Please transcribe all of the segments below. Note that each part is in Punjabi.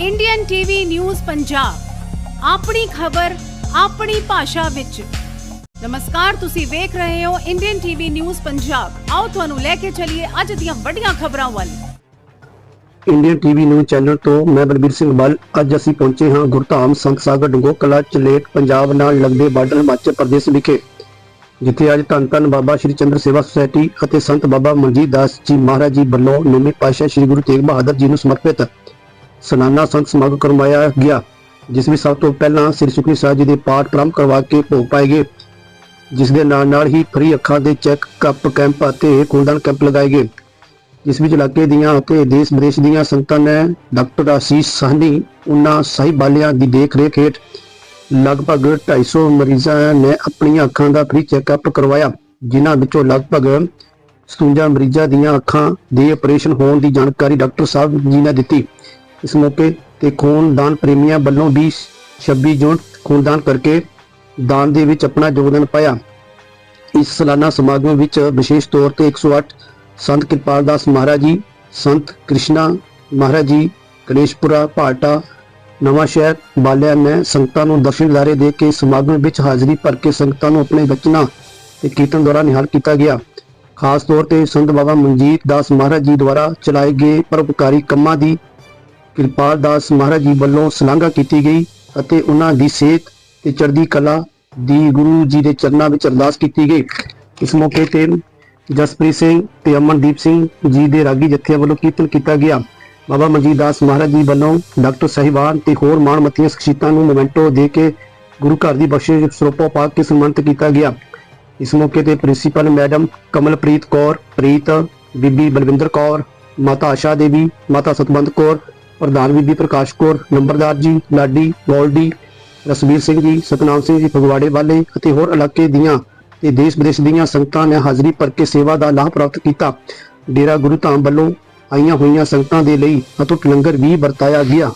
ਇੰਡੀਅਨ ਟੀਵੀ ਨਿਊਜ਼ ਪੰਜਾਬ ਆਪਣੀ ਖਬਰ, ਆਪਣੀ ਭਾਸ਼ਾ ਵਿੱਚ। ਨਮਸਕਾਰ, ਤੁਸੀਂ ਵੇਖ ਰਹੇ ਹੋ ਇੰਡੀਅਨ ਟੀਵੀ ਨਿਊਜ਼ ਪੰਜਾਬ ਆਓ ਤੁਹਾਨੂੰ ਲੈ ਕੇ ਚੱਲੀਏ ਅੱਜ ਦੀਆਂ ਵੱਡੀਆਂ ਖਬਰਾਂ ਵੱਲ। ਇੰਡੀਅਨ ਟੀਵੀ ਨਿਊਜ਼ ਚੈਨਲ ਤੋਂ ਮੈਂ ਬਲਬੀਰ ਸਿੰਘ ਬੱਲ ਅੱਜ ਅਸੀਂ ਪਹੁੰਚੇ ਹਾਂ ਗੁਰਧਾਮ ਸੰਤ ਸਾਗਰ ਡੰਗੋ ਕਲਾ ਚਲੇਟ ਪੰਜਾਬ ਨਾਲ ਲੱਗਦੇ ਬਾਰਡਰ ਹਿਮਾਚਲ ਪ੍ਰਦੇਸ਼ ਵਿਖੇ, ਜਿੱਥੇ ਅੱਜ ਧੰਨ ਧੰਨ ਬਾਬਾ ਸ਼੍ਰੀ ਚੰਦਰ ਸੇਵਾ ਸੁਸਾਇਟੀ ਅਤੇ ਸੰਤ ਬਾਬਾ ਮਨਜੀਤ ਦਾਸ ਜੀ ਮਹਾਰਾਜ ਜੀ ਵੱਲੋਂ ਨਵੇਂ ਪਾਤਸ਼ਾਹ ਸ਼੍ਰੀ ਗੁਰੂ ਤੇਗ ਬਹਾਦਰ ਜੀ ਨੂੰ ਸਮਰਪਿਤ ਸਲਾਨਾ ਸੰਤ ਸਮਾਗਮ ਕਰਵਾਇਆ ਗਿਆ, ਜਿਸ ਵਿੱਚ ਸਭ ਤੋਂ ਪਹਿਲਾਂ ਸ੍ਰੀ ਸੁਖਮਨੀ ਸਾਹਿਬ ਜੀ ਦੇ ਪਾਠ ਪ੍ਰਾਰੰਭ ਕਰਵਾ ਕੇ ਭੋਗ ਪਾਏ ਗਏ। ਜਿਸ ਦੇ ਨਾਲ ਨਾਲ ਹੀ ਫ੍ਰੀ ਅੱਖਾਂ ਦੇ ਚੈੱਕ, ਕੱਪ, ਕੈਂਪ ਅਤੇ ਖੂਨਦਾਨ ਕੈਂਪ ਲਗਾਏ ਗਏ। ਜਿਸ ਵਿੱਚ ਇਲਾਕੇ ਦੀਆਂ ਅਤੇ ਦੇਸ਼ ਵਿਦੇਸ਼ ਦੀਆਂ ਸੰਗਤਾਂ ਨੇ ਡਾਕਟਰ ਆਸ਼ੀਸ਼ ਸਾਹਨੀ ਉਹਨਾਂ ਸਾਹਿਬਾਲਿਆਂ ਦੀ ਦੇਖ ਰੇਖ ਹੇਠ ਲਗਭਗ 250 ਮਰੀਜ਼ਾਂ ਨੇ ਆਪਣੀਆਂ ਅੱਖਾਂ ਦਾ ਫ੍ਰੀ ਚੈੱਕਅਪ ਕਰਵਾਇਆ, ਜਿਨ੍ਹਾਂ ਵਿੱਚੋਂ ਲਗਭਗ 57 ਮਰੀਜ਼ਾਂ ਦੀਆਂ ਅੱਖਾਂ ਦੇ ਆਪਰੇਸ਼ਨ ਹੋਣ ਦੀ ਜਾਣਕਾਰੀ ਡਾਕਟਰ ਸਾਹਿਬ ਜੀ ਨੇ ਦਿੱਤੀ। ਇਸ ਮੌਕੇ ਤੇ ਖੂਨਦਾਨ ਪ੍ਰੇਮੀਆਂ ਵੱਲੋਂ ਵੀ 26 ਜੂਨ ਖੂਨਦਾਨ ਕਰਕੇ ਦਾਨ ਦੇ ਵਿੱਚ ਆਪਣਾ ਯੋਗਦਾਨ ਪਾਇਆ। ਇਸ ਸਾਲਾਨਾ ਸਮਾਗਮ ਵਿੱਚ ਵਿਸ਼ੇਸ਼ ਤੌਰ ਤੇ 108 ਸੰਤ ਕਿਰਪਾਲ ਦਾਸ ਮਹਾਰਾਜ ਜੀ, ਸੰਤ ਕ੍ਰਿਸ਼ਨਾ ਮਹਾਰਾਜ ਜੀ, ਗਣੇਸ਼ਪੁਰਾ, ਭਾਟਾ, ਨਵਾਂ ਸ਼ਹਿਰ ਵਾਲਿਆਂ ਨੇ ਸੰਗਤਾਂ ਨੂੰ ਦਰਸ਼ਨ ਲਾਰੇ ਦੇ ਕੇ ਸਮਾਗਮ ਵਿੱਚ ਹਾਜ਼ਰੀ ਭਰ ਕੇ ਸੰਗਤਾਂ ਨੂੰ ਆਪਣੇ ਬਚਨਾਂ ਤੇ ਕੀਰਤਨ ਦੁਆਰਾ ਨਿਹਾਲ ਕੀਤਾ ਗਿਆ। ਖਾਸ ਤੌਰ ਤੇ ਸੰਤ ਬਾਬਾ ਮਨਜੀਤ ਦਾਸ ਮਹਾਰਾਜ ਜੀ ਦੁਆਰਾ ਚਲਾਏ ਗਏ ਪਰਉਪਕਾਰੀ ਕੰਮਾਂ ਦੀ ਕਿਰਪਾਲ ਦਾਸ ਮਹਾਰਾਜ ਜੀ ਵੱਲੋਂ ਸ਼ਲਾਘਾ ਕੀਤੀ ਗਈ ਅਤੇ ਉਹਨਾਂ ਦੀ ਸਿਹਤ ਤੇ ਚੜ੍ਹਦੀ ਕਲਾ ਦੀ ਗੁਰੂ ਜੀ ਦੇ ਚਰਨਾਂ ਵਿੱਚ ਅਰਦਾਸ ਕੀਤੀ ਗਈ। ਇਸ ਮੌਕੇ ਤੇ ਜਸਪ੍ਰੀਤ ਸਿੰਘ ਤੇ ਅਮਨਦੀਪ ਸਿੰਘ ਜੀ ਦੇ ਰਾਗੀ ਜਥਿਆਂ ਵੱਲੋਂ ਕੀਰਤਨ ਕੀਤਾ ਗਿਆ। ਬਾਬਾ ਮਨਜੀਤ ਦਾਸ ਮਹਾਰਾਜ ਜੀ ਵੱਲੋਂ ਡਾਕਟਰ ਸਾਹਿਬਾਨ ਤੇ ਹੋਰ ਮਾਣਮੱਤੀਆਂ ਸ਼ਖਸੀਅਤਾਂ ਨੂੰ ਮੋਮੈਂਟੋ ਦੇ ਕੇ ਗੁਰੂ ਘਰ ਦੀ ਬਖਸ਼ਿਸ਼ ਸਰੋਪਾ ਪਾ ਕੇ ਸਨਮਾਨਿਤ ਕੀਤਾ ਗਿਆ। ਇਸ ਮੌਕੇ ਤੇ ਪ੍ਰਿੰਸੀਪਲ ਮੈਡਮ ਕਮਲਪ੍ਰੀਤ ਕੌਰ, ਪ੍ਰੀਤ, ਬੀਬੀ ਬਲਵਿੰਦਰ ਕੌਰ, ਮਾਤਾ ਆਸ਼ਾ ਦੇਵੀ, ਮਾਤਾ ਸਤਵੰਤ ਕੌਰ ਪ੍ਰਧਾਨ ਬੀਬੀ ਪ੍ਰਕਾਸ਼ ਕੌਰ, ਨੰਬਰਦਾਰ ਜੀ, ਲਾਡੀ ਗੋਲਡੀ ਰਸਵੀਰ ਸਿੰਘ ਜੀ, ਸਤਨਾਮ ਸਿੰਘ ਜੀ, ਫਗਵਾੜੇ ਵਾਲੇ ਅਤੇ ਹੋਰ ਇਲਾਕੇ ਦੀਆਂ ਤੇ ਦੇਸ਼ ਵਿਦੇਸ਼ ਦੀਆਂ ਸੰਗਤਾਂ ਨੇ ਹਾਜ਼ਰੀ ਭਰ ਕੇ ਸੇਵਾ ਦਾ ਲਾਭ ਪ੍ਰਾਪਤ ਕੀਤਾ। ਡੇਰਾ ਗੁਰੂ ਧਾਮ ਵੱਲੋਂ ਆਈਆਂ ਹੋਈਆਂ ਸੰਗਤਾਂ ਦੇ ਲਈ ਅਤੁੱਟ ਲੰਗਰ ਵੀ ਵਰਤਾਇਆ ਗਿਆ।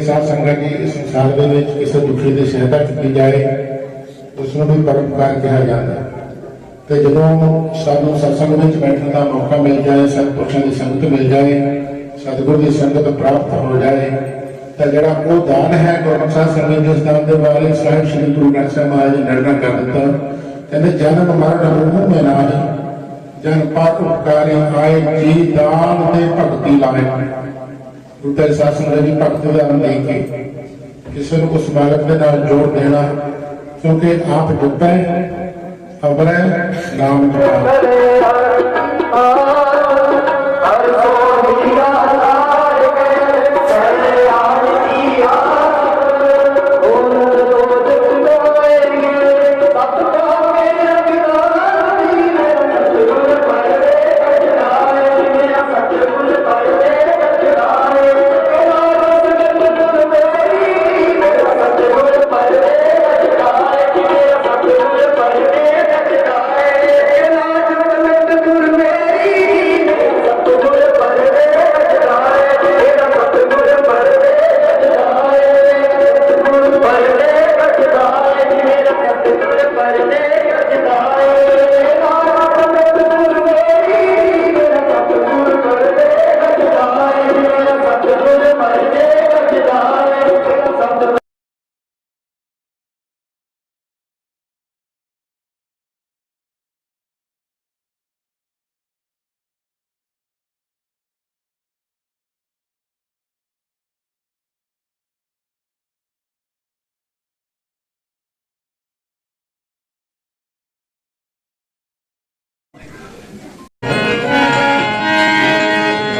ਗੁਰੂ ਸਾਹਿਬ ਸੰਗਤ ਜੀ, ਇਸ ਸੰਸਾਰ ਦੇ ਵਿੱਚ ਕਿਸੇ ਦੁਖੀ ਦੀ ਸਹਾਇਤਾ ਕੀਤੀ ਜਾਏ, ਉਸ ਨੂੰ ਵੀ ਪਰਉਪਕਾਰ ਕਿਹਾ ਜਾਂਦਾ ਤੇ ਜਦੋਂ ਸਾਨੂੰ ਸਤਸੰਗ ਵਿੱਚ ਬੈਠਣ ਦਾ ਮੌਕਾ ਮਿਲ ਜਾਏ, ਸਤਿਪੁਰਸ਼ਾਂ ਦੀ ਸੰਗਤ ਮਿਲ ਜਾਏ, ਸਤਿਗੁਰ ਦੀ ਸੰਗਤ ਪ੍ਰਾਪਤ ਹੋ ਜਾਏ, ਤਾਂ ਜਿਹੜਾ ਉਹ ਦਾਨ ਹੈ ਗੁਰਮੁਖ ਸਾਹਿਬ ਸੰਗਤ ਦੇ ਦਾਨ ਦੇ ਵਾਲੇ ਸਾਹਿਬ ਸ੍ਰੀ ਗੁਰੂ ਗ੍ਰੰਥ ਸਾਹਿਬ ਮਹਾਰਾਜ ਨੇ ਨਿਰਣਾ ਕਰ ਦਿੱਤਾ। ਕਹਿੰਦੇ ਜਨਮ ਮਰਨ ਮੂਹ ਮੈਂ ਨਾਹੀ, ਜਨ ਪਾਕ ਉਪਕਾਰੀ ਆਏ, ਜੀ ਦਾਨ ਤੇ ਭਗਤੀ ਲਾਏ। ਗੁਰੂ ਤੇਰੇ ਸਾਹਿਬ ਸੰਗਤ ਦੀ ਦਾ ਦੇ ਕੇ ਕਿਸੇ ਨੂੰ ਉਸ ਮਾਲਕ ਦੇ ਨਾਲ ਜੋੜ ਦੇਣਾ ਕਿਉਂਕਿ ਆਪ ਡੁੱਬੇ ਹੈ ਨਾਮ ਜਪਾ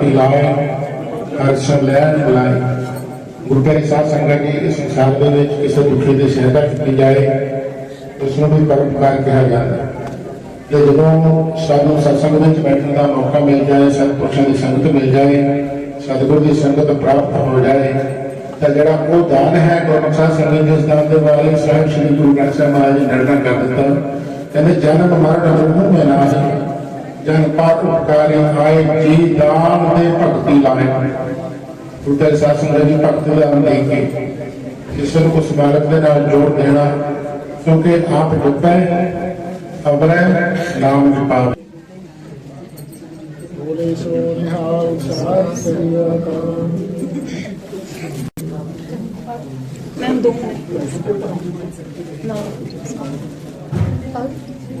ਦੀ ਭਗਤੀ ਲਾਏ ਲੈਣ, ਬੁਲਾਏ। ਗੁਰੂ ਸਾਹਿਬ ਸੰਗਤ ਜੀ, ਇਸ ਸੰਸਾਰ ਦੇ ਵਿੱਚ ਕਿਸੇ ਦੁਖੀ ਦੀ ਸਹਾਇਤਾ ਕੀਤੀ ਜਾਏ, ਉਸ ਨੂੰ ਵੀ ਪਰਉਪਕਾਰ ਕਿਹਾ ਜਾਂਦਾ ਤੇ ਜਦੋਂ ਸਾਨੂੰ ਸਤਸੰਗ ਵਿੱਚ ਬੈਠਣ ਦਾ ਮੌਕਾ ਮਿਲ ਜਾਏ, ਸਤਿਪੁਰਸ਼ਾਂ ਦੀ ਸੰਗਤ ਮਿਲ ਜਾਏ, ਸਤਿਗੁਰ ਦੀ ਸੰਗਤ ਪ੍ਰਾਪਤ ਹੋ ਜਾਏ, ਤਾਂ ਜਿਹੜਾ ਉਹ ਦਾਨ ਹੈ ਗੁਰਮੁਖ ਸਾਹਿਬ ਸੰਗਤ ਦੇ ਦਾਨ ਦੇ ਵਾਲੇ ਸਾਹਿਬ ਸ੍ਰੀ ਗੁਰੂ ਗ੍ਰੰਥ ਸਾਹਿਬ ਮਹਾਰਾਜ ਨੇ ਨਿਰਣਾ ਕਰ ਦਿੱਤਾ। ਕਹਿੰਦੇ ਜਨਮ ਮਰਨ ਮੂਹ ਮੈਂ ਨਾਹੀ ਜਨ ਪਾਕ ਉਪਕਾਰੀ ਆਏ ਜੀ ਦਾਨ ਤੇ ਭਗਤੀ ਤੇਰੇ ਸਾਹਿਬ ਸੰਗਤ ਦੀ ਭਗਤੀ ਦਾ ਦੇ ਕੇ ਕਿਸੇ ਨੂੰ ਉਸ ਮਾਲਕ ਦੇ ਨਾਲ ਜੋੜ ਦੇਣਾ ਕਿਉਂਕਿ ਆਪ ਡੁੱਬੇ ਅਬਰੇ ਨਾਮ ਜਪਾ ਬੋਲੇ ਸੋ ਨਿਹਾਲ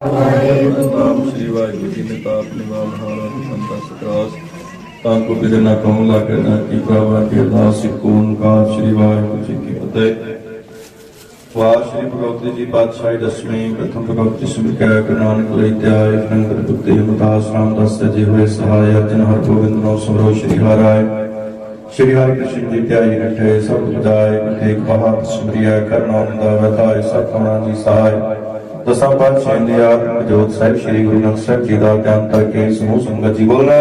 ਨਾਮ ਸ੍ਰੀ ਵਾਹਿਗੁਰੂ ਜੀ ਨੇ ਤਾਂ ਆਪਣੇ ਹਾਰਾ ਸੰਤਾ ਸਤਰਾਸ ਤਾਂ ਕੋ ਬਿਦ ਨਾ ਕਹੂੰ ਲਾਗੇ ਨਾ ਕੀ ਪ੍ਰਭਾ ਕੀ ਅਰਦਾਸ ਸਿਕੂਨ ਕਾ ਸ੍ਰੀ ਵਾਹਿਗੁਰੂ ਜੀ ਕੀ ਫਤਿਹ ਵਾਹ ਸ੍ਰੀ ਭਗਵਤੀ ਜੀ ਪਾਤਸ਼ਾਹੀ ਦਸਵੇਂ ਪ੍ਰਥਮ ਭਗਵਤੀ ਸਿਮਰਕੈ ਗੁਰੂ ਲਈ ਧਿਆਏ ਨੰਗਰ ਬੁੱਤੇ ਮਤਾਸ ਰਾਮਦਾਸ ਸਜੇ ਹੋਏ ਸਹਾਇ ਅਰਜਨ ਹਰ ਗੋਬਿੰਦ ਨੋ ਸਮਰੋ ਸ੍ਰੀ ਹਰਿ ਸ਼੍ਰੀ ਹਰਿ ਕ੍ਰਿਸ਼ਨ ਜੀ ਧਿਆਈ ਰਠੇ ਸਭ ਬਜਾਏ ਇੱਕ ਪਹਾੜ ਸਿਮਰਿਆ ਕਰਨਾ ਹੁੰਦਾ ਵਤਾਏ ਸਭ ਕਮਣਾ ਜੀ ਸਹਾਇ ਦਸਾਂ ਪਾਤਸ਼ਾਹਾਂ ਦੇ ਆਤਮ ਜੋਤ ਸਾਹਿਬ ਸ੍ਰੀ ਗੁਰੂ ਨਾਨਕ ਸਾਹਿਬ ਜੀ ਦਾ ਗਿਆਨ ਕਰਕੇ ਸਮੂਹ ਸੰਗਤ ਜੀ ਬੋਲੇ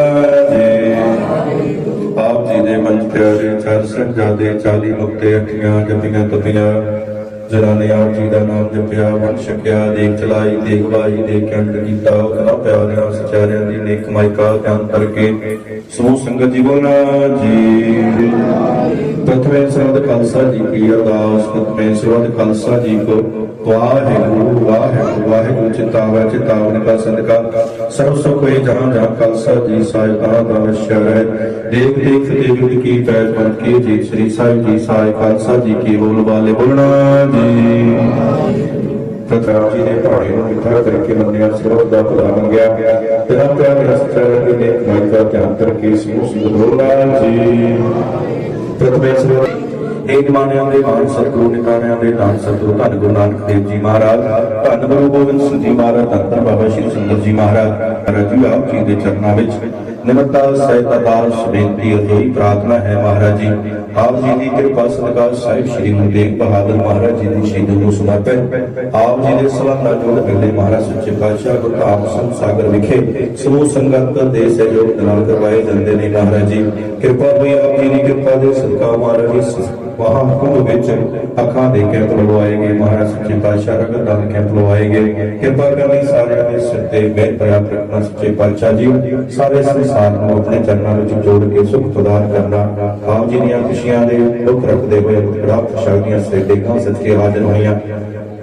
ਜੀ ਆਪ ਜੀ ਦੇ ਮੰਚ ਪਿਆਰੇ ਚਾਰ ਸੰਗਜਾਦੇ 40 ਮੁਕਤੇ ਅੱਠੀਆਂ ਜਪੀਆਂ ਤਪੀਆਂ। ਜਿਨ੍ਹਾਂ ਨੇ ਆਪ ਜੀ ਦਾ ਨਾਮ ਜਪਿਆ ਵੰਡ ਛਕਿਆ, ਦੇਖ ਚਲਾਈ, ਦੇਖ ਬਾਈ ਦੇਖ ਅੰਤ ਕੀਤਾ ਉਹਨਾਂ ਪਿਆਰਿਆਂ ਸਚਾਰਿਆਂ ਦੀ ਨੇਕ ਕਮਾਈ ਕਾ ਗਿਆਨ ਕਰਕੇ ਸਮੂਹ ਸੰਗਤ ਜੀ ਬੋਲਣਾ ਜੀ। ਪ੍ਰਥਮੇ ਸਰਵਦ ਖਾਲਸਾ ਜੀ ਕੀ ਅਰਦਾਸ, ਪ੍ਰਥਮੇ ਸਰਵਦ ਖਾਲਸਾ ਜੀ ਕੋ ਵਾਹਿਗੁਰੂ ਵਾਹਿਗੁਰੂ ਵਾਹਿਗੁਰੂ, ਚਿਤਾਵੈ, ਚਿਤਾਵਨ ਕਾ ਸਦਕਾ। ਸਰਬ ਸੁਖ ਹੋਏ ਜਹਾਂ ਜਹਾਂ ਖਾਲਸਾ ਜੀ, ਸਾਹਿਬਾਂ ਦਾ ਵਸਿਆ ਹੈ। ਦੇਖ ਦੇਖ ਤੇ ਕੀ ਪੈਜ ਬਨ ਕੇ ਜੀ, ਸ੍ਰੀ ਸਾਹਿਬ ਜੀ, ਸਾਹਿਬ ਖਾਲਸਾ ਜੀ ਕੀ ਬੋਲ ਵਾਲੇ ਬੋਲਣਾ ਜੀ ਪ੍ਰਤਾਪ ਜੀ। ਨੇ ਪਹਾੜੀ ਨੂੰ ਮਿੱਠਾ ਕਰਕੇ ਮੰਨਿਆ ਸਰਵ ਦਾ ਪ੍ਰਧਾਨ ਗਿਆ ਤੇਰਾ ਪਿਆਰ ਰਸਤਾ ਦੇ ਨੇ ਮਾਈ ਦਾ ਧਿਆਨ ਕਰਕੇ ਸਮੂਹ ਸਿੰਘ ਜੀ ਪ੍ਰਥਮੇ ਸਰਵ ਇਹ ਮਾਨਿਆਂ ਦੇ ਮਾਨ ਸਤਿਗੁਰੂ ਨਿਤਾਰਿਆਂ ਦੇ ਦਾਨ ਸਤਿਗੁਰੂ ਧੰਨ ਗੁਰੂ ਨਾਨਕ ਦੇਵ ਜੀ ਮਹਾਰਾਜ ਧੰਨ ਗੁਰੂ ਗੋਬਿੰਦ ਸਿੰਘ ਜੀ ਮਹਾਰਾਜ ਧੰਨ ਧੰਨ ਬਾਬਾ ਸ਼੍ਰੀ ਸੰਗਤ ਜੀ ਮਹਾਰਾਜ ਰਜੂ ਆਪ ਜੀ ਦੇ ਚਰਨਾਂ ਵਿੱਚ ਨਿਮਰਤਾ ਸਹਿਤ ਅਰਦਾਸ ਬੇਨਤੀ ਅਰਜ਼ੋਈ ਪ੍ਰਾਰਥਨਾ ਹੈ ਮਹਾਰਾਜ ਜੀ। ਆਪ ਜੀ ਦੀ ਕਿਰਪਾ ਸਦਕਾ ਸਾਹਿਬ ਸ਼੍ਰੀ ਗੁਰੂ ਤੇਗ ਬਹਾਦਰ ਮਹਾਰਾਜ ਜੀ ਦੀ ਸ਼ਹੀਦੀ ਨੂੰ ਸਮਰਪਿਤ। ਆਪ ਜੀ ਦੇ ਸਲਾਨਾ ਜੋੜ ਅਗਲੇ ਮਹਾਰਾਜ ਸੱਚੇ ਪਾਤਸ਼ਾਹ ਗੁਰਦਾਮ ਸਿੰਘ ਸਾਗਰ ਵਿਖੇ ਸਮੂਹ ਸੰਗਤ ਦੇ ਸਹਿਯੋਗ ਨਾਲ ਕਰਵਾਏ ਜਾਂਦੇ ਨੇ ਮਹਾਰਾਜ ਜੀ। ਕਿਰਪਾ ਹੋਈ ਆਪ ਜੀ ਦੀ ਕਿਰਪਾ ਦੇ ਸਦਕਾ ਮਹਾਰਾਜ ਇਸ ਮਹਾ ਕੁੰਭ ਵਿੱਚ ਅੱਖਾਂ ਦੇ ਕੈਂਪ ਲਗਵਾਏਗੇ ਮਹਾਰਾਜ ਸੱਚੇ ਪਾਤਸ਼ਾਹ ਰਗਤ ਦਾਨ ਕੈਂਪ ਲਗਵਾਏਗੇ ਕਿਰਪਾ ਕਰਨੀ ਸਾਰਿਆਂ ਦੇ ਸਿਰ ਤੇ ਮਿਹਰ ਭਰਿਆ ਰੱਖਣਾ ਸੱਚੇ ਪਾਤਸ਼ਾਹ ਜੀ। ਸਾਰੇ ਸੰਸਾਰ ਨੂੰ ਆਪਣੇ ਚਰਨਾਂ ਵਿੱਚ ਜੋੜ ਕੇ ਸੁਖ ਪ੍ਰਦਾਨ ਕਰਨਾ। ਆਪ ਜੀ ਦੀਆਂ ਖੁਸ਼ੀਆਂ ਦੇ ਦੁੱਖ ਰੱਖਦੇ ਹੋਏ ਪ੍ਰਾਪਤ ਸ਼ਕਤੀਆਂ ਸੇ ਦੇਖਾਂ ਸਦਕੇ ਹਾਜ਼ਰ ਹੋਈਆਂ।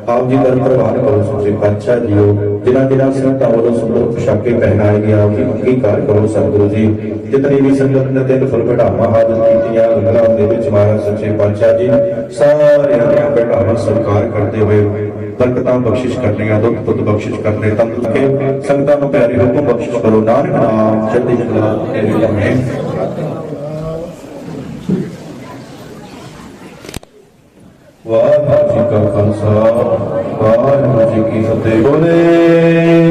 ਆਪ ਜੀ ਦਾ ਪ੍ਰਭਾਨ ਕਰੋ ਸੱਚੇ ਪਾਤਸ਼ਾਹ ਜੀਓ। ਜਿਨ੍ਹਾਂ ਜਿਨ੍ਹਾਂ ਸੰਤਾਂ ਵੱਲੋਂ ਸੁੰਦਰ ਪੁਸ਼ਾਕੇ ਪਹਿਨਾਏ ਗਏ ਆਪ ਜੀ ਅੰਗੀਕਾਰ ਕਰੋ ਸਤਿਗੁਰੂ ਜੀ। ਜਿਤਨੀ ਵੀ ਸੰਗਤ ਨੇ ਦਿਨ ਫੁੱਲ ਘਟਾਵਾਂ ਹਾਜ਼ਰ ਕੀਤੀਆਂ ਲੰਗਰਾਂ ਦੇ ਵਿੱਚ ਮਹਾਰਾਜ ਸੱਚੇ ਪਾਤਸ਼ਾਹ ਜੀ, ਸਾਰਿਆਂ ਦੀਆਂ ਘਟਾਵਾਂ ਸਵੀਕਾਰ ਕਰਦੇ ਹੋਏ ਬਰਕਤਾਂ ਬਖਸ਼ਿਸ਼ ਕਰਨੀਆਂ ਦੁੱਖ ਪੁੱਤ ਬਖਸ਼ਿਸ਼ ਕਰਨੇ ਤੰਦਰੁਸਤ ਕੇ ਸੰਗਤਾਂ ਨੂੰ ਪਿਆਰੀ ਹੁਕਮ ਬਖਸ਼ਿਸ਼ ਕਰੋ। ਨਾਨਕ ਨਾਮ ਚੜ੍ਹਦੀ ਕਲਾ ਤੇਰੇ ਲਮੇ ਵਾਹਿਗੁਰੂ ਜੀ ਕਾ ਖਾਲਸਾ। ਵਾਹਿਗੁਰੂ ਜੀ ਕੀ ਫਤਿਹ